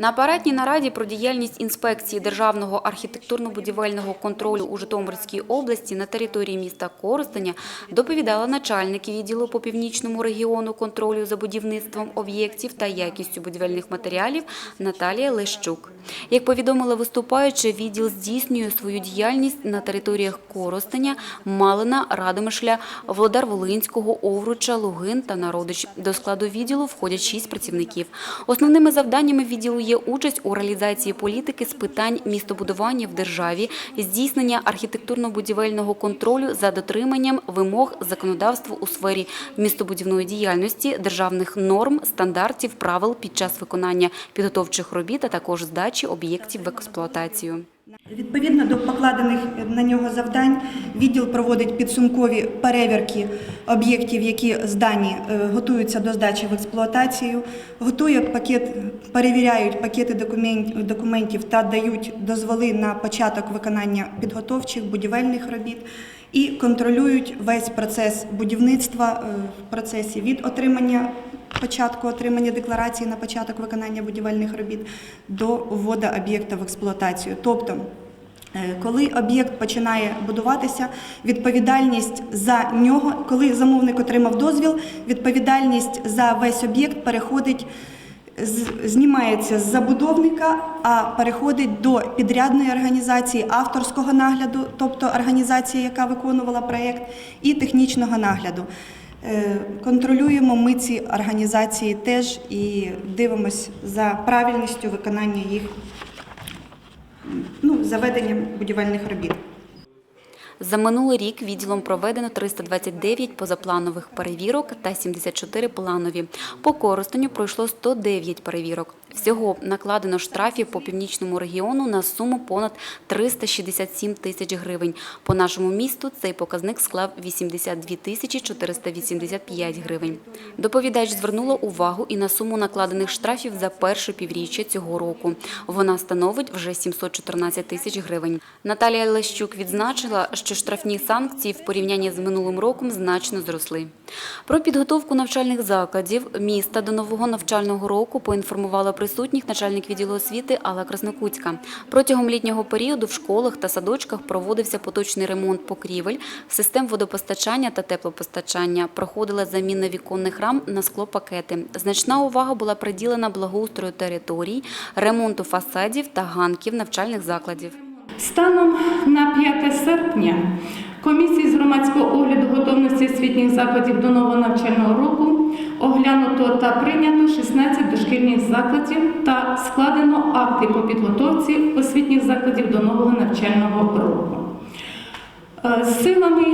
На апаратній нараді про діяльність інспекції Державного архітектурно-будівельного контролю у Житомирській області на території міста Коростеня доповідала начальник відділу по північному регіону контролю за будівництвом об'єктів та якістю будівельних матеріалів Наталія Лещук. Як повідомила виступаюча, відділ здійснює свою діяльність на територіях Коростеня, Малина, Радомишля, Володар-Волинського, Овруча, Лугин та Народич. До складу відділу входять шість працівників. Основними завданнями відділу є участь у реалізації політики з питань містобудування в державі, здійснення архітектурно-будівельного контролю за дотриманням вимог законодавства у сфері містобудівної діяльності, державних норм, стандартів, правил під час виконання підготовчих робіт, а також здачі об'єктів в експлуатацію. Відповідно до покладених на нього завдань, відділ проводить підсумкові перевірки об'єктів, які здані е, готуються до здачі в експлуатацію, готує пакет, перевіряють пакети документів та дають дозволи на початок виконання підготовчих будівельних робіт і контролюють весь процес будівництва е, в процесі від отримання початку отримання декларації на початок виконання будівельних робіт до вводу об'єкта в експлуатацію. Тобто, е, коли об'єкт починає будуватися, відповідальність за нього, коли замовник отримав дозвіл, відповідальність за весь об'єкт переходить. Знімається з забудовника, а переходить до підрядної організації авторського нагляду, тобто організація, яка виконувала проєкт, і технічного нагляду. Е, Контролюємо ми ці організації теж і дивимось за правильністю виконання їх ну, заведенням будівельних робіт. За минулий рік відділом проведено 329 позапланових перевірок та 74 планові. По Коростеню пройшло 109 перевірок. Всього накладено штрафів по північному регіону на суму понад 367 тисяч гривень. По нашому місту цей показник склав 82 тисячі 485 гривень. Доповідач звернула увагу і на суму накладених штрафів за перше півріччя цього року. Вона становить вже 714 тисяч гривень. Наталія Лещук відзначила, що штрафні санкції в порівнянні з минулим роком значно зросли. Про підготовку навчальних закладів міста до нового навчального року поінформувала присутніх начальник відділу освіти Алла Краснокутська. Протягом літнього періоду в школах та садочках проводився поточний ремонт покрівель, систем водопостачання та теплопостачання. Проходила заміна віконних рам на склопакети. Значна увага була приділена благоустрою територій, ремонту фасадів та ганків навчальних закладів. Станом на 5 серпня комісії з громадського огляду готовності освітніх закладів до нового навчального року оглянуто та прийнято 16 дошкільних закладів та складено акти по підготовці освітніх закладів до нового навчального року. Е, Силами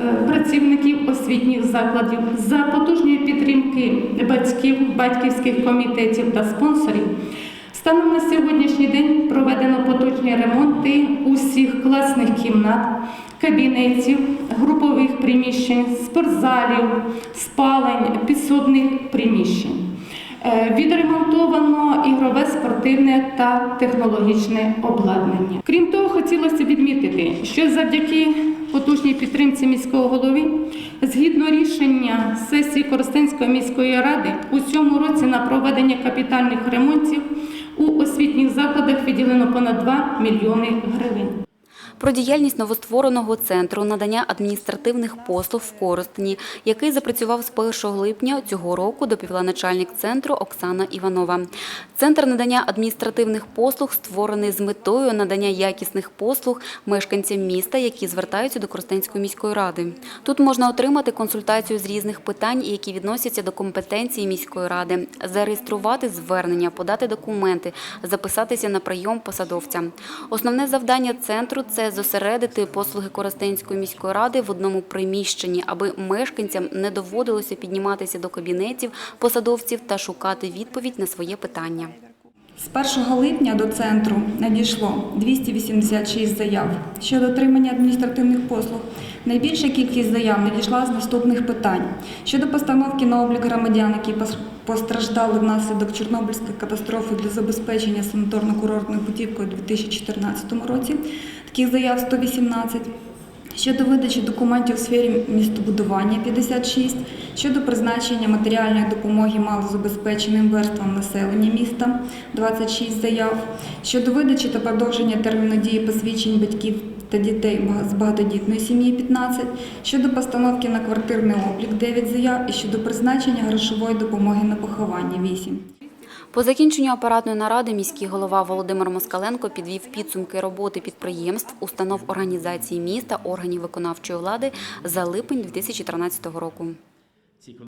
е, працівників освітніх закладів за потужної підтримки батьків, батьківських комітетів та спонсорів станом на сьогоднішній день проведено поточні ремонти усіх класних кімнат, кабінетів, групових приміщень, спортзалів, спалень, підсобних приміщень. Е, Відремонтовано ігрове, спортивне та технологічне обладнання. Крім того, хотілося відмітити, що завдяки потужній підтримці міського голови, згідно рішення сесії Коростенської міської ради, у цьому році на проведення капітальних ремонтів у освітніх закладах виділено понад 2 мільйони гривень. Про діяльність новоствореного центру надання адміністративних послуг в Коростені, який запрацював з 1 липня цього року, доповіла начальник центру Оксана Іванова. Центр надання адміністративних послуг створений з метою надання якісних послуг мешканцям міста, які звертаються до Коростенської міської ради. Тут можна отримати консультацію з різних питань, які відносяться до компетенції міської ради, зареєструвати звернення, подати документи, записатися на прийом посадовця. Основне завдання центру це зосередити послуги Коростенської міської ради в одному приміщенні, аби мешканцям не доводилося підніматися до кабінетів посадовців та шукати відповідь на своє питання. З 1 липня до центру надійшло 286 заяв щодо отримання адміністративних послуг. Найбільша кількість заяв надійшла з наступних питань щодо постановки на облік громадян, які постраждали внаслідок Чорнобильської катастрофи для забезпечення санаторно-курортною будівкою у 2014 році. Таких заяв 118. Щодо видачі документів у сфері містобудування 56, щодо призначення матеріальної допомоги малозабезпеченим верствам населення міста 26 заяв, щодо видачі та продовження терміну дії посвідчень батьків та дітей з багатодітної сім'ї 15, щодо постановки на квартирний облік 9 заяв. І щодо призначення грошової допомоги на поховання 8. По закінченню апаратної наради міський голова Володимир Москаленко підвів підсумки роботи підприємств, установ організації міста, органів виконавчої влади за липень 2013 року.